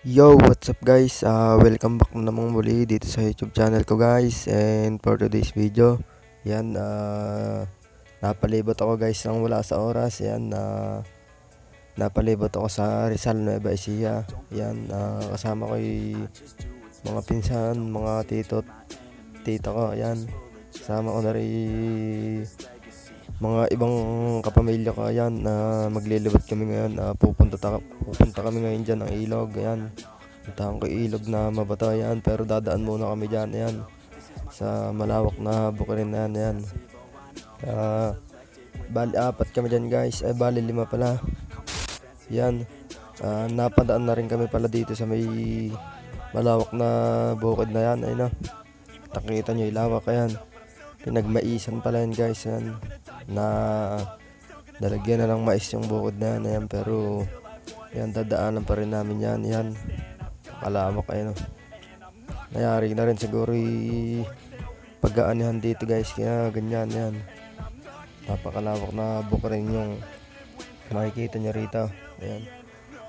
Yo, what's up guys? Uh, welcome back na namang muli dito sa YouTube channel ko guys. And for today's video Yan, uh, napalibot ako guys nang wala sa oras. Yan, uh, napalibot ako sa Rizal Nueva Ecija. Yan, uh, kasama ko yung mga pinsan, mga tito, tita ko. Yan, kasama ko na rin mga ibang kapamilya ko ayan na maglilibot kami ngayon uh, pupunta, ta- pupunta kami ngayon dyan ng ilog ayan. Puntahan ko ilog na mabato ayan pero dadaan muna kami dyan ayan. Sa malawak na bukirin na yan ayan. Uh, bali apat kami dyan guys. Ay bali lima pala. Yan uh, napadaan na rin kami pala dito sa may malawak na bukid na yan ayun na nakikita nyo yung ayan. Pinagmaisan pala yan guys yan na dalagyan na ng mais yung bukod na yan ayan, pero yan dadaanan pa rin namin yan yan. Kalamak ayun oh. nayari na rin siguro yung pag-aanihan dito guys kaya ganyan yan. Napakalawak na bukirin yung makikita nyo rito ayan.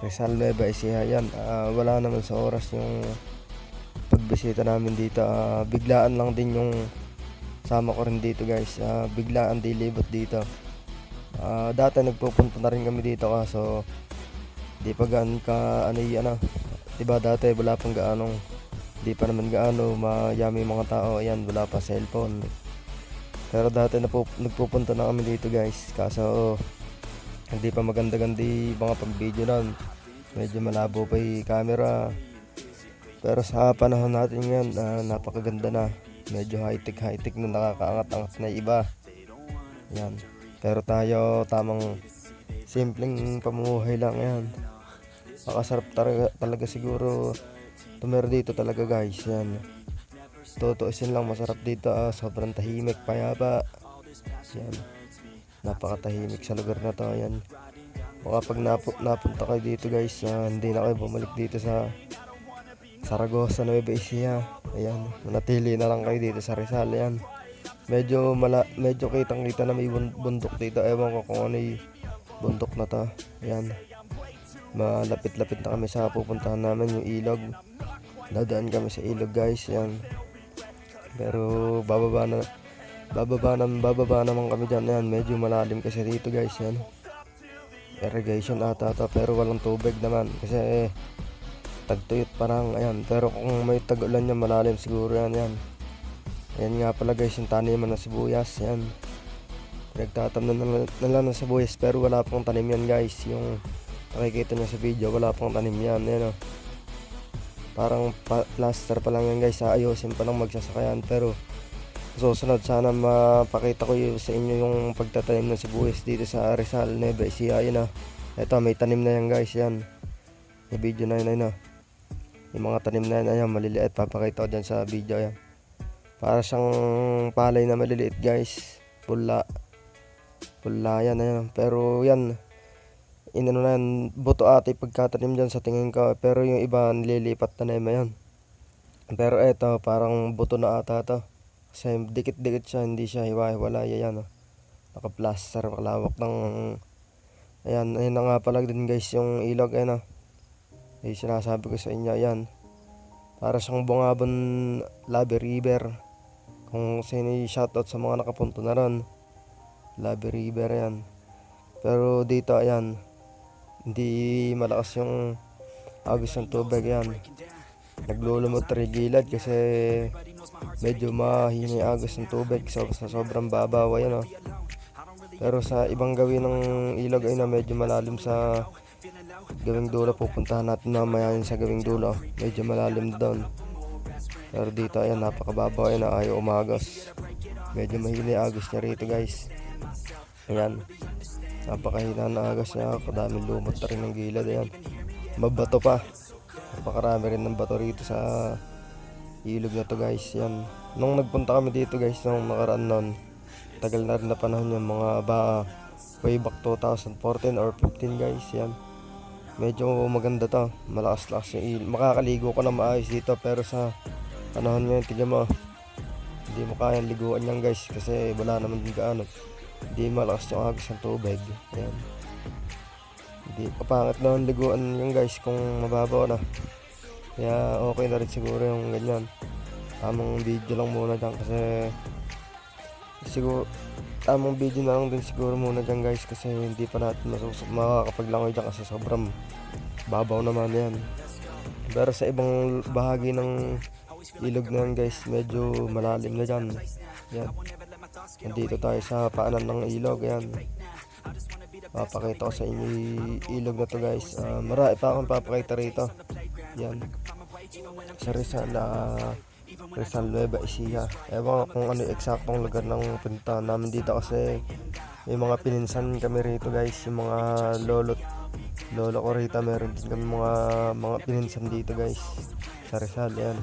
Rizal Nueva Ecija yan. Ah, wala naman sa oras yung pagbisita namin dito. Ah, biglaan lang din yung sama ko rin dito guys. Ah, biglaan dilibot dito. Ah, dati nagpupunta na rin kami dito kaso di pa gaan ka ano y- ano. Diba dati wala pang gaanong di pa naman gaano mayami yung mga tao. Ayan wala pa cellphone. Pero dati napup nagpupunta na kami dito guys. Kaso hindi pa maganda-ganda yung mga pang video nun. Medyo malabo pa yung camera. Pero sa panahon natin ngayon ah, napakaganda na medyo high-tech high-tech na nakakaangat-angat na iba. Yan. Pero tayo tamang simpleng pamumuhay lang yan. Makasarap talaga, talaga siguro tumira dito talaga guys. Yan. Tutuusin lang masarap dito. Ah, sobrang tahimik payapa. Yan. Napakatahimik sa lugar na to. Yan. Baka pag napu- napunta kayo dito guys ah, hindi na kayo bumalik dito sa Saragossa Nueva Ecija ayan manatili na lang kayo dito sa Rizal ayan. Medyo mala medyo kitang kita na may bun- bundok dito. Ewan ko kung ano yung bundok na to. Ayan. Malapit-lapit na kami sa pupuntahan namin yung ilog. Dadaan kami sa ilog guys yan pero bababa na bababa na bababa naman kami dyan yan medyo malalim kasi dito guys yan irrigation ata to pero walang tubig naman. Kasi tagtuyot parang ayan. Pero kung may tag-ulan yan malalim siguro yan yan. Ayan nga pala guys yung taniman ng sibuyas yan pinagtatamnan na, na lang ng sibuyas pero wala pang tanim yan guys. Yung nakikita nyo sa video wala pang tanim yan yan o parang pa- plaster pa lang yan guys. Ayusin pa lang magsasakayan pero susunod sana mapakita ko yung, sa inyo yung pagtatanim ng sibuyas dito sa Rizal Nueva Ecija yun o eto may tanim na yan guys yan. Yung video na yun o yung mga tanim na yan ayan maliliit. Papakita ko dyan sa video yan para siyang palay na maliliit guys. Pula. Pula yan ayan. Pero yan inano na yan, buto ate pagkatanim dyan sa tingin ko. Pero yung iba nililipat na naman yan. Pero eto parang buto na ata to. Kasi dikit-dikit siya hindi siya hiwa-hiwala yan oh. naka-plaster kalawak ng ayan ayun na nga pala din guys yung ilog ayan oh. Ay sinasabi ko sa inyo yan para siyang bungabon Labi River. Kung sino shoutout sa mga nakapunto na ron Labi River yan pero dito ayan hindi malakas yung agos ng tubig yan naglulumot rin gilid kasi medyo mahina yung agos ng tubig so, sa sobrang babaw yan oh. pero sa ibang gawin ng ilog ay na medyo malalim sa gawing dulo pupuntahan natin mamaya yun sa gawing dulo. Medyo malalim doon. Pero dito ayan napakababaw. Ayan ayaw umagos medyo mahina yung agos niya rito guys. Ayan. Napakahina na agos niya. Kadaming lumot na rin ng gilid. Ayan. Mabato pa. Napakarami rin ng bato rito sa ilog na to guys. Yan nung nagpunta kami dito guys nung nakaraan nun tagal na rin na panahon yung mga ba way back 2014 or 15 guys. Yan medyo maganda to. Malakas lakas yung il makakaligo ko na maayos dito pero sa panahon ngayon tignan mo hindi mo kayang liguan yan guys kasi wala naman din gaano. Hindi malakas yung agos ng tubig. Yan hindi papangit naman liguan yung guys kung mababaw na. Kaya okay na rin siguro yung ganyan. Tamang video lang muna dyan kasi siguro tamang video na lang din siguro muna dyan guys kasi hindi pa natin makakapaglangoy dyan kasi sobrang babaw naman yan. Pero sa ibang bahagi ng ilog na yan guys, medyo malalim na dyan. Yan. Nandito tayo sa paanan ng ilog. Yan. Papakita ko sa inyo ilog na to guys. Uh, marami pa akong papakita rito. Yan. Sa Rizal, Rizal Nueva Ecija. Ewan kung ano eksaktong lugar ng punta namin dito kasi may mga pininsan kami rito guys. Yung mga lolot lolo ko rito meron din kami mga mga pininsan dito guys sa Rizal yan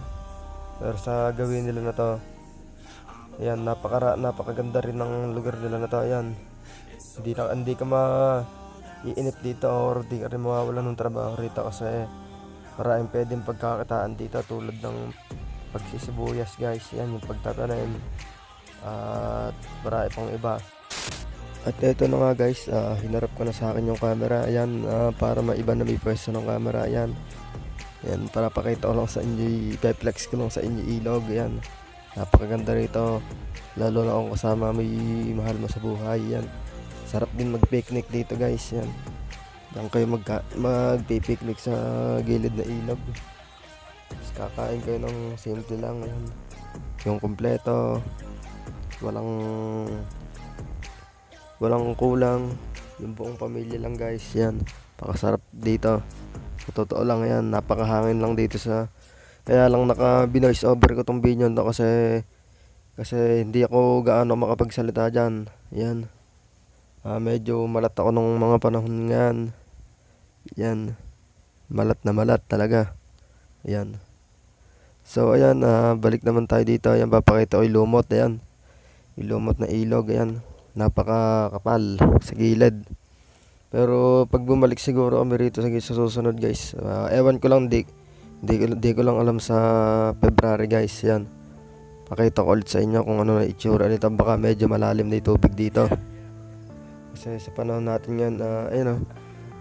pero sa gawin nila na to yan napaka napakaganda rin ng lugar nila na to yan hindi na hindi ka ma iinip dito or di ka rin mawawala ng trabaho rito kasi maraming pwedeng pagkakakitaan dito tulad ng pagsisibuyas guys yan yung pagtatanim at marami pang iba at ito na nga guys, ah, hinarap ko na sa akin yung camera. Ayan, ah, para maiba na may pwesto ng camera. Ayan. Ayan, para pakita ko lang sa inyo, i-flex ko lang sa inyo ilog. Ayan. Napakaganda rito. Lalo na kung kasama may mahal mo sa buhay. Ayan. Sarap din mag-picnic dito guys. Ayan. Diyan kayo magka- mag-picnic sa gilid na ilog. Kakain kayo ng simple lang. Ayan. Yung kompleto. Walang walang kulang yung buong pamilya lang guys yan pakasarap dito totoo lang yan napakahangin lang dito sa kaya lang naka binoise over ko tong video na kasi kasi hindi ako gaano makapagsalita dyan yan Ah, medyo malat ako nung mga panahon ngayon yan malat na malat talaga yan so ayan ah, balik naman tayo dito ayan papakita ko lumot ayan yung lumot na ilog ayan napakakapal sa gilid. Pero pag bumalik siguro kami rito sa, susunod guys, uh, ewan ko lang di, di, di ko lang alam sa February guys, yan. Pakita ko ulit sa inyo kung ano na itsura nito, baka medyo malalim na yung dito. Kasi sa panahon natin yan, uh, ayun oh,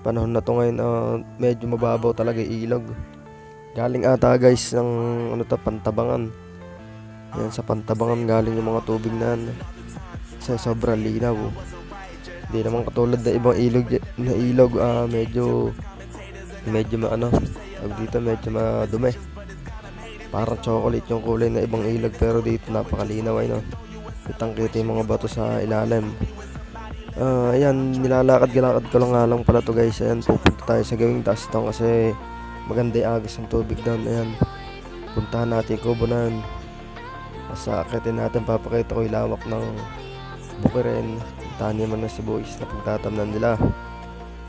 panahon na to ngayon, uh, medyo mababaw talaga yung ilog. Galing ata guys ng ano to, pantabangan. Yan sa pantabangan galing yung mga tubig na sa sobrang linaw. Hindi naman katulad na ibang ilog na ilog ah, medyo medyo maano, dito medyo madumi. Parang chocolate yung kulay na ibang ilog pero dito napakalinaw ay no. Kitang-kita yung mga bato sa ilalim. Ah, ayan, nilalakad-galakad ko lang nga lang pala to guys. Ayan, pupunta tayo sa gawing taas doon kasi maganda yung agos ng tubig doon. Ayan, puntahan natin yung kubunan. Sa akitin natin papakita ko yung lawak ng bukirin, taniman ng sibuyas na pagtatamnan nila.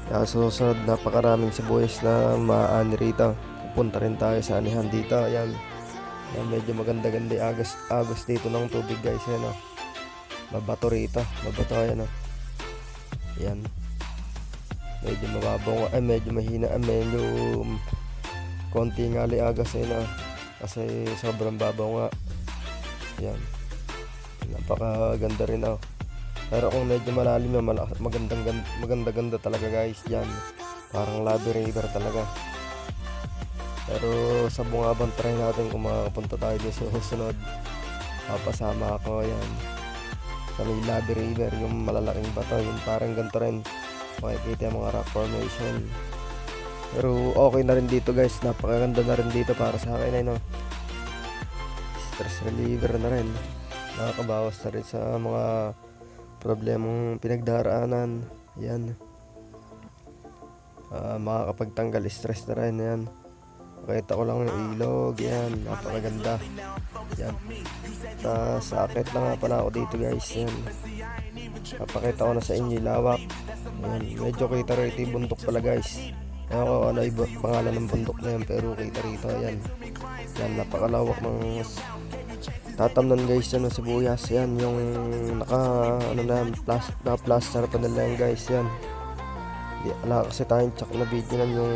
Kaya susunod, napakaraming sibuyas na maani rito. Pupunta rin tayo sa anihan dito. Ayan. Ayan medyo maganda-ganda yung agos, agos dito ng tubig guys. Ayan o. Mabato rito. Mabato ayan o. Ayan. Medyo mababaw Ay medyo mahina. Ay medyo konti nga li agos ayan o. Kasi sobrang babaw nga. Ayan. Napakaganda rin o. Pero kung medyo malalim na malakas, magandang maganda ganda talaga guys diyan. Parang lobby river talaga. Pero sa Bungaban try natin kung makapunta tayo sa susunod. Papasama ako yan. Sa may lobby river, yung malalaking bato, yung parang ganito rin. Makikita yung mga rock formation. Pero okay na rin dito guys, napakaganda na rin dito para sa akin ay no. Stress reliever na rin. Nakakabawas na rin sa mga problemang pinagdaraanan. Yan. Uh, makakapagtanggal stress na rin. Yan. Pakita ko lang yung ilog. Yan. Napakaganda. Yan. Ta sakit lang nga pala ako dito guys. Yan. Papakita ko na sa inyo lawak. Yan. Medyo kita rito yung bundok pala guys Ewan ko ano iba pangalan ng bundok na yan pero kita rito yan yan napakalawak ng tatamnan guys yan ng sibuyas yan yung naka ano na plus, na plaster pa nila yan guys yan. Di, ala kasi tayong check na video nan yung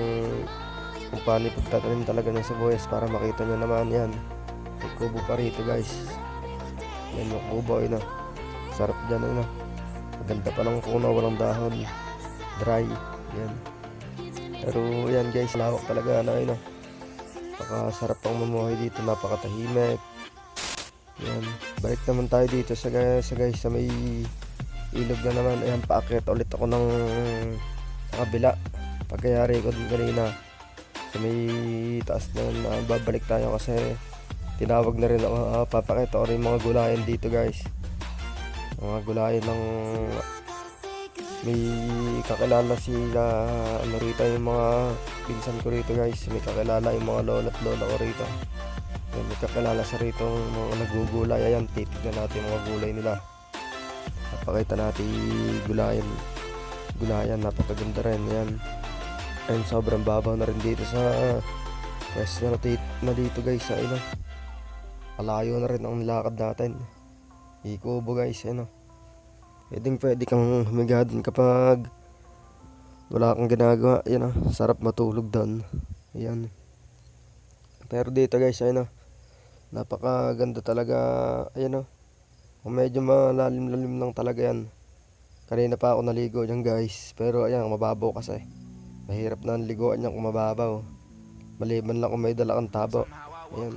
kung paano pagtatanim talaga ng sibuyas para makita nyo naman yan. May kubo pa rito guys. Yan yung kubo yun ah. Sarap dyan yun ah. Maganda pa lang kuno walang dahon. Dry yan pero yan guys lawak talaga yun ah napakasarap pang mamuhay dito, napakatahimik. Yan, balik naman tayo dito sa, ga- sa guys sa may ilog na naman. Ayan, paakyat ulit ako ng sa kabila. Pagkayari ko din kanina sa may taas na ah, babalik tayo kasi tinawag na rin ako. Uh, papakita ko rin mga gulayan dito guys. Mga gulayan ng may kakilala sila ano rito yung mga pinsan ko rito guys. May kakilala yung mga lola at lola ko rito. May kakilala sa rito mga nagugulay. Ayan titignan natin mga gulay nila. Napakita natin gulayan. Gulayan napakaganda rin. Yan ayun sobrang babaw na rin dito sa pwesto na, na dito guys sa ino malayo na rin ang lakad natin. Ikubo guys ano Pwedeng pwede kang humiga dun kapag wala kang ginagawa. Yan ah, sarap matulog doon. Ayan. Pero dito guys, ayun ah. Napakaganda talaga. Ayan ah. Kung medyo malalim-lalim lang talaga yan. Kanina pa ako naligo dyan guys. Pero ayan, mababaw kasi. Mahirap na ang liguan niya kung mababaw. Maliban lang kung may dala kang tabo. Ayan.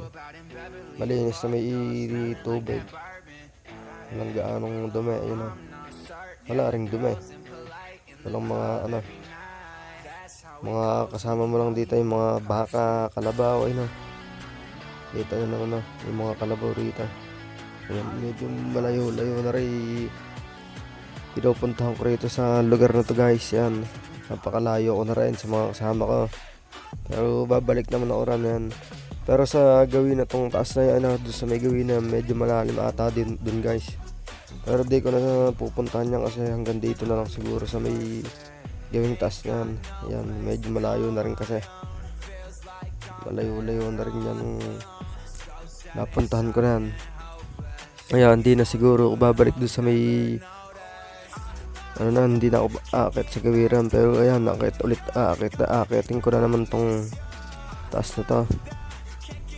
Malinis na may tubig. Walang gaanong dumi. Ayan ah. Wala ring dumi. Walang mga ano. Mga kasama mo lang dito yung mga baka, kalabaw, ayun ah. Dito na ano, yung mga kalabaw rito. Ayan, medyo malayo-layo na rin. Pinupuntahan ko rito sa lugar na to guys. Yan. Napakalayo ko na rin sa mga kasama ko. Pero babalik naman ako ran yan. Pero sa gawin na tong taas na yan, ano, doon sa may gawin na medyo malalim ata din dun guys. Pero di ko na pupuntahan yan kasi hanggang dito na lang siguro sa may gawing taas na yan. Medyo malayo na rin kasi. Malayo-layo na rin yan. Napuntahan ko na yan. Ayan, hindi na siguro ako babalik doon sa may ano na, hindi na ako aakit sa gawiran pero ayan, aakit ulit, aakit na aakitin ko na naman tong taas na to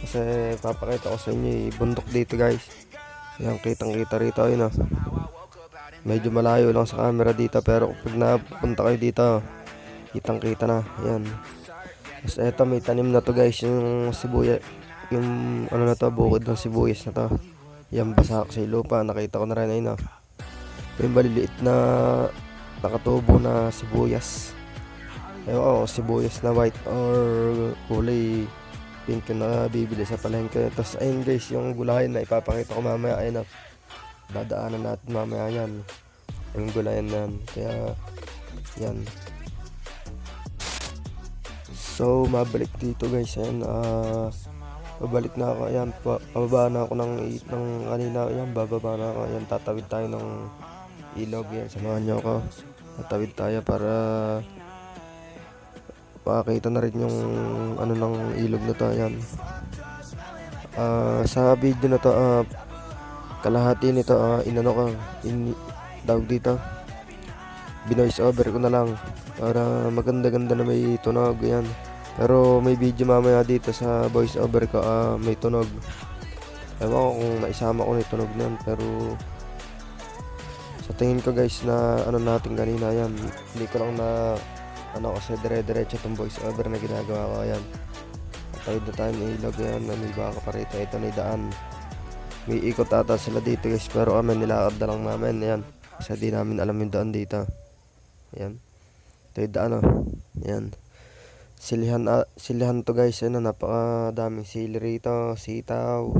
kasi papakita ko sa inyo yung bundok dito guys ayan, kitang kita rito ayun ah medyo malayo lang sa camera dito pero pag napunta kayo dito kitang kita na ayan. Tapos eto may tanim na to guys yung sibuya yung ano na to bukid ng sibuyas na to. Yan basak sa lupa nakita ko na rin ayun ah may maliliit na nakatubo na sibuyas. Ewan ko sibuyas na white or kulay pink yung nabibili sa palengke. Tapos ayun guys yung gulayan na ipapakita ko mamaya ayun na dadaanan natin mamaya yan. Yung gulayan na yan. Kaya yan. So mabalik dito guys ayan ah. Babalik na ako ayan pa, pababa na ako ng, ng kanina ayan bababa na ako ayan tatawid tayo ng ilog yan samahan nyo ako. Tatawid tayo para makakita na rin yung ano ng ilog na to ayan. Ah, sa video na to ah, kalahati nito ah, inano ko in, tawag dito binoise over ko na lang para maganda-ganda na may tunog yan pero may video mamaya dito sa voice over ko ah, may tunog. Ewan ko kung naisama ko na yung tunog yan pero sa tingin ko guys na ano natin kanina yan hindi ko lang na ano kasi dire-diretso itong voice over na ginagawa ko yan tayo na tayo ng ilog yan may baka pa rito ito na daan. May ikot ata sila dito guys pero kami nilakad na lang namin yan kasi di namin alam yung daan dito. Yan ito yung daan oh. Yan silihan, ah, silihan to guys ano napakadaming sili rito sitaw.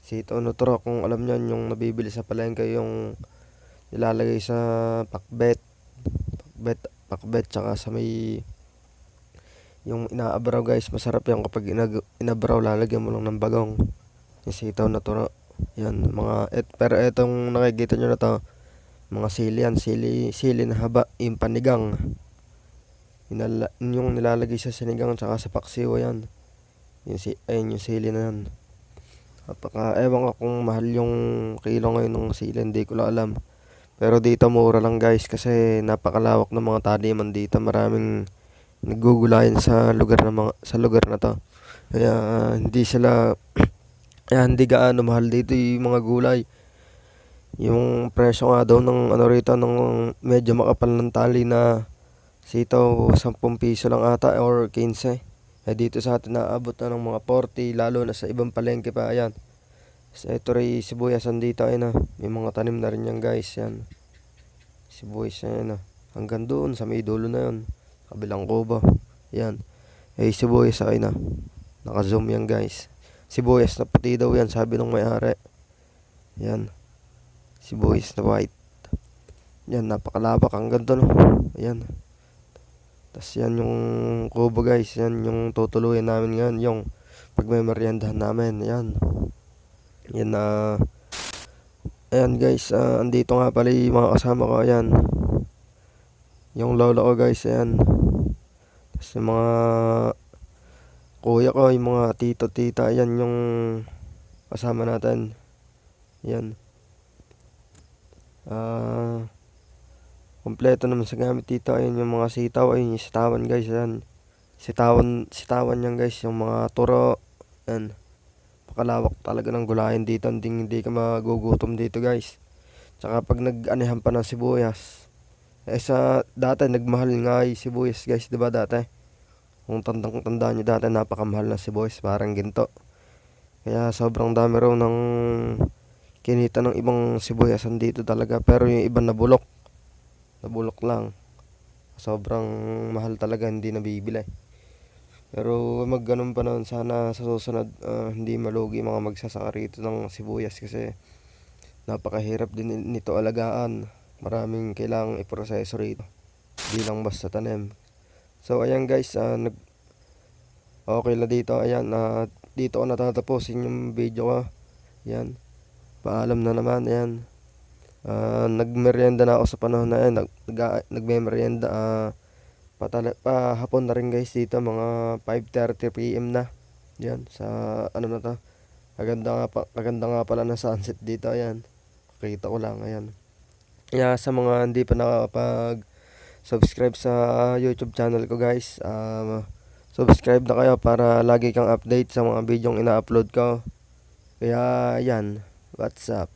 Sitaw no tro kung alam nyo yung nabibili sa palengke yung nilalagay sa pakbet pakbet pakbet tsaka sa may yung inaabraw guys masarap yan kapag inag- inabraw lalagyan mo lang ng bagong yung sitaw na turo. Yan mga et, pero etong nakikita nyo na to mga sili yan sili, sili na haba yung panigang. Inala, yung nilalagay sa sinigang tsaka sa paksiw yan. Yung, si, ayun yung sili na yan. Napaka, ewan ko kung mahal yung kilo ngayon ng sili, hindi ko lang alam. Pero dito mura lang guys kasi napakalawak ng mga taniman dito. Maraming nagugulayan sa lugar na mga, sa lugar na to. Kaya ah, hindi sila kaya hindi gaano mahal dito yung mga gulay. Yung presyo nga daw ng ano rito ng medyo makapal ng tali na sitaw 10 piso lang ata or 15. Eh dito sa atin naabot na ng mga 40 lalo na sa ibang palengke pa ayan. Sa ito rin sibuyas andito ayun na. May mga tanim na rin yan guys yan. Sibuyas na yan ah. Hanggang doon sa may dulo na yun. Kabilang kubo. Yan. Eh sibuyas ayun na. Naka-zoom yan guys. Sibuyas na puti daw yan sabi ng may-ari. Yan. Sibuyas na white. Yan napakalabak hanggang doon. oh. Ayan. Tapos yan yung kubo guys. Yan yung tutuluyan namin ngayon. Yung pag may namin. Yan. Yan na. ayan guys. ah, andito nga pala yung mga kasama ko. Ayan. Yung lolo ko guys. Ayan. Tapos yung mga kuya ko. Yung mga tito tita. Ayan yung kasama natin. Yan. Ah. Kompleto naman sa gamit dito. Ayun yung mga sitaw. Ayun yung sitawan guys. Ayan. Sitawan, sitawan yan guys. Yung mga turo. Ayan. Pakalawak talaga ng gulayan dito. Hindi, hindi ka magugutom dito guys. Tsaka pag nag-anihan pa ng sibuyas. Eh sa dati nagmahal nga yung sibuyas guys. Diba dati? Kung tandang tanda nyo dati napakamahal ng sibuyas. Parang ginto. Kaya sobrang dami raw ng kinita ng ibang sibuyasan dito talaga. Pero yung iba nabulok. Nabulok lang. Sobrang mahal talaga, hindi nabibili. Pero mag ganun pa noon, sana sa susunod ah, hindi malugi mga magsasaka rito ng sibuyas kasi napakahirap din nito alagaan. Maraming kailangang iproseso rito. Di lang basta tanim. So ayan guys, ah, nag okay na dito. Ayan, ah, dito ko natatapusin yung video ko. Ayan. Paalam na naman, ayan. Ah, nagmerienda na ako sa panahon na yan. Nag, nag, nagmemerienda. ah patala, pa hapon na rin guys dito. Mga 5.30 PM na. Yan. Sa ano na to. Kaganda nga, pa, kaganda nga pala na sunset dito. Ayan. Kita ko lang. Ayan. Kaya sa mga hindi pa nakapag subscribe sa YouTube channel ko guys. Um, subscribe na kayo para lagi kang update sa mga video ina-upload ko. Kaya yan. What's up?